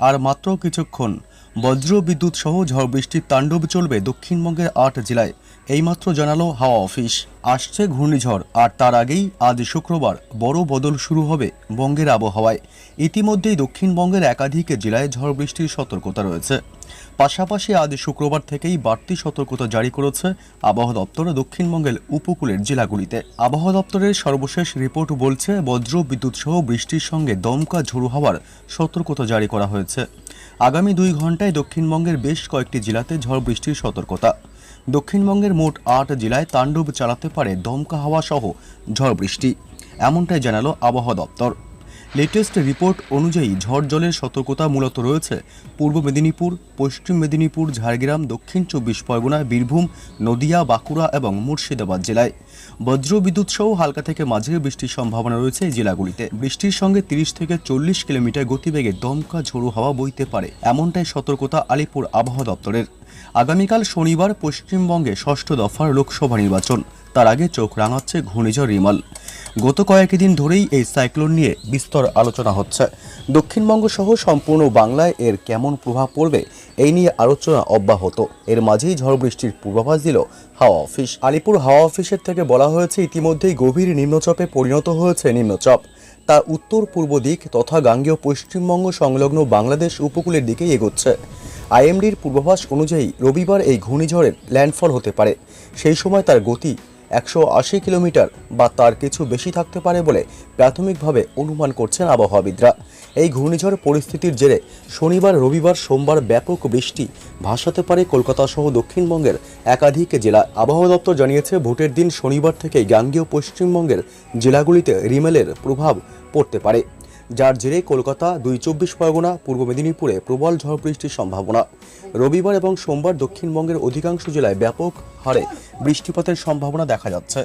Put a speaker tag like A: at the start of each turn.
A: আর মাত্র কিছুক্ষণ বজ্র বিদ্যুৎ সহ ঝড় বৃষ্টির তাণ্ডব চলবে দক্ষিণবঙ্গের আট জেলায়। এইমাত্র জানালো হাওয়া অফিস। আসছে ঘূর্ণিঝড়, আর তার আগেই আজ শুক্রবার বড় বদল শুরু হবে বঙ্গের আবহাওয়ায়। ইতিমধ্যেই দক্ষিণবঙ্গের একাধিক জেলায় ঝড় বৃষ্টির সতর্কতা রয়েছে। পাশাপাশি আজ শুক্রবার থেকেই বাড়তি সতর্কতা জারি করেছে আবহাওয়া দপ্তর দক্ষিণবঙ্গের উপকূলের জেলাগুলিতে। আবহাওয়া দপ্তরের সর্বশেষ রিপোর্ট বলছে, বজ্র বিদ্যুৎ সহ বৃষ্টির সঙ্গে দমকা ঝোড়ো হওয়ার সতর্কতা জারি করা হয়েছে। আগামী দুই ঘন্টায় দক্ষিণবঙ্গের বেশ কয়েকটি জেলাতে ঝড় বৃষ্টির সতর্কতা। দক্ষিণবঙ্গের মোট আট জেলায় তাণ্ডব চালাতে পারে দমকা হাওয়া সহ ঝড় বৃষ্টি। এমনটাই জানালো আবহাওয়া দপ্তর। লেটেস্ট রিপোর্ট অনুযায়ী ঝড় জলের সতর্কতা মূলত রয়েছে পূর্ব মেদিনীপুর, পশ্চিম মেদিনীপুর, ঝাড়গ্রাম, দক্ষিণ চব্বিশ পরগনা বীরভূম, নদিয়া, বাঁকুড়া এবং মুর্শিদাবাদ জেলায়। বজ্র বিদ্যুৎ সহ হালকা থেকে মাঝারি বৃষ্টির সম্ভাবনা রয়েছে এই জেলাগুলিতে। বৃষ্টির সঙ্গে তিরিশ থেকে চল্লিশ কিলোমিটার গতিবেগে দমকা ঝোড়ো হাওয়া বইতে পারে। এমনটাই সতর্কতা আলিপুর আবহাওয়া দপ্তরের। আগামীকাল শনিবার পশ্চিমবঙ্গে ষষ্ঠ দফার লোকসভা নির্বাচন। তার আগে চোখ রাঙাচ্ছে ঘূর্ণিঝড় রিমাল। গত কয়েকদিন ধরেই এই সাইক্লোন নিয়ে বিস্তর আলোচনা হচ্ছে। দক্ষিণবঙ্গ সহ সম্পূর্ণ বাংলায় এর কেমন প্রভাব পড়বে, এই নিয়ে আলোচনা অব্যাহত। এর মাঝেই ঝড় বৃষ্টির পূর্বাভাস দিল হাওয়া অফিস। আলিপুর হাওয়া অফিসের থেকে বলা হয়েছে, ইতিমধ্যেই গভীর নিম্নচাপে পরিণত হয়েছে নিম্নচাপ। তা উত্তর পূর্ব দিক তথা গাঙ্গেয় পশ্চিমবঙ্গ সংলগ্ন বাংলাদেশ উপকূলের দিকে এগোচ্ছে। আইএমডির পূর্বাভাস অনুযায়ী রবিবার এই ঘূর্ণিঝড়ের ল্যান্ডফল হতে পারে। সেই সময় তার গতি একশো আশি কিলোমিটার বা তার কিছু বেশি থাকতে পারে বলে প্রাথমিকভাবে অনুমান করছেন আবহাওয়াবিদরা। এই ঘূর্ণিঝড় পরিস্থিতির জেরে শনিবার, রবিবার, সোমবার ব্যাপক বৃষ্টি ভাসাতে পারে কলকাতা সহ দক্ষিণবঙ্গের একাধিক জেলা। আবহাওয়া দপ্তর জানিয়েছে, ভোটের দিন শনিবার থেকে গাঙ্গেয় পশ্চিমবঙ্গের জেলাগুলিতে রিমেলের প্রভাব পড়তে পারে। যার জেরে কলকাতা দুই চব্বিশ পরগনা, পূর্ব মেদিনীপুরে প্রবল ঝড় বৃষ্টির সম্ভাবনা। রবিবার এবং সোমবার দক্ষিণবঙ্গের অধিকাংশ জেলায় ব্যাপক হারে বৃষ্টিপাতের সম্ভাবনা দেখা যাচ্ছে।